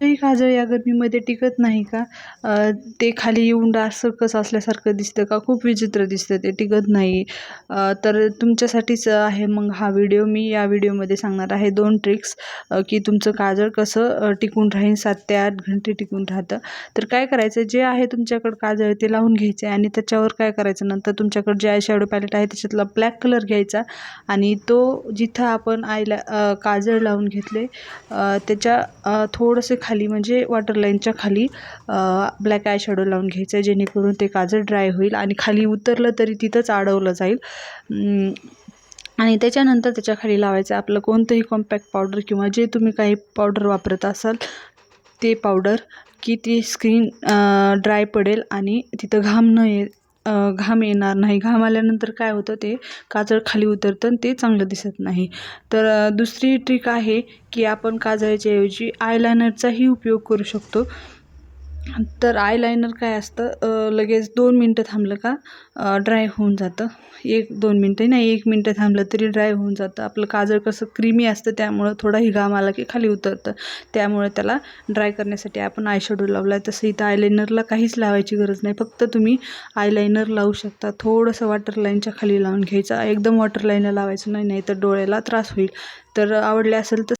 ही काजळ या गरमीमध्ये टिकत नाही का? ते खाली येऊन डार्क सर्कल्स असल्यासारखं दिसतं का? खूप विचित्र दिसतं ते टिकत नाही. तर तुमच्यासाठीच आहे मग हा व्हिडिओ. मी या व्हिडिओमध्ये सांगणार आहे दोन ट्रिक्स की तुमचं काजळ कसं टिकून राहील सात ते आठ घंटे टिकून राहतं. तर काय करायचं? जे आहे तुमच्याकडं काजळ ते लावून घ्यायचे आणि त्याच्यावर काय करायचं? नंतर तुमच्याकडं जे आय शॅडो पॅलेट आहे त्याच्यातला ब्लॅक कलर घ्यायचा आणि तो जिथं आपण आयला काजळ लावून घेतले त्याच्या थोडंसं खाली म्हणजे वॉटर लाईनच्या खाली ब्लॅक आय शॅडो लावून घ्यायचं जेणेकरून ते काजळ ड्राय होईल आणि खाली उतरलं तरी तिथंच अडवलं जाईल. आणि त्याच्यानंतर त्याच्याखाली लावायचं आपलं कोणतंही कॉम्पॅक्ट पावडर किंवा जे तुम्ही काही पावडर वापरत असाल ते पावडर की ती स्क्रीन ड्राय पडेल आणि तिथं घाम न ये घाम येणार नाही. घाम आल्यानंतर काय होतं ते? काजळ खाली उतरतं आणि ते चांगलं दिसत नाही. तर दुसरी ट्रिक आहे की आपण काजळाच्या ऐवजी आयलायनरचाही उपयोग करू शकतो. तर आयलायनर काय असतं? लगेच दोन मिनटं थांबलं का ड्राय होऊन जातं. एक दोन मिनटं नाही एक मिनटं थांबलं तरी ड्राय होऊन जातं. आपलं काजळ कसं क्रीमी असतं त्यामुळं थोडाही घाम आला की खाली उतरतं. त्यामुळे त्याला ड्राय करण्यासाठी आपण आयशॅडो लावला आहे तसं इथं आयलायनरला काहीच लावायची गरज नाही. फक्त तुम्ही आयलायनर लावू शकता. थोडंसं वॉटर लाईनच्या खाली लावून घ्यायचं. एकदम वॉटर लाईनला लावायचं नाही नाही तर डोळ्याला त्रास होईल. तर आवडले असेल तर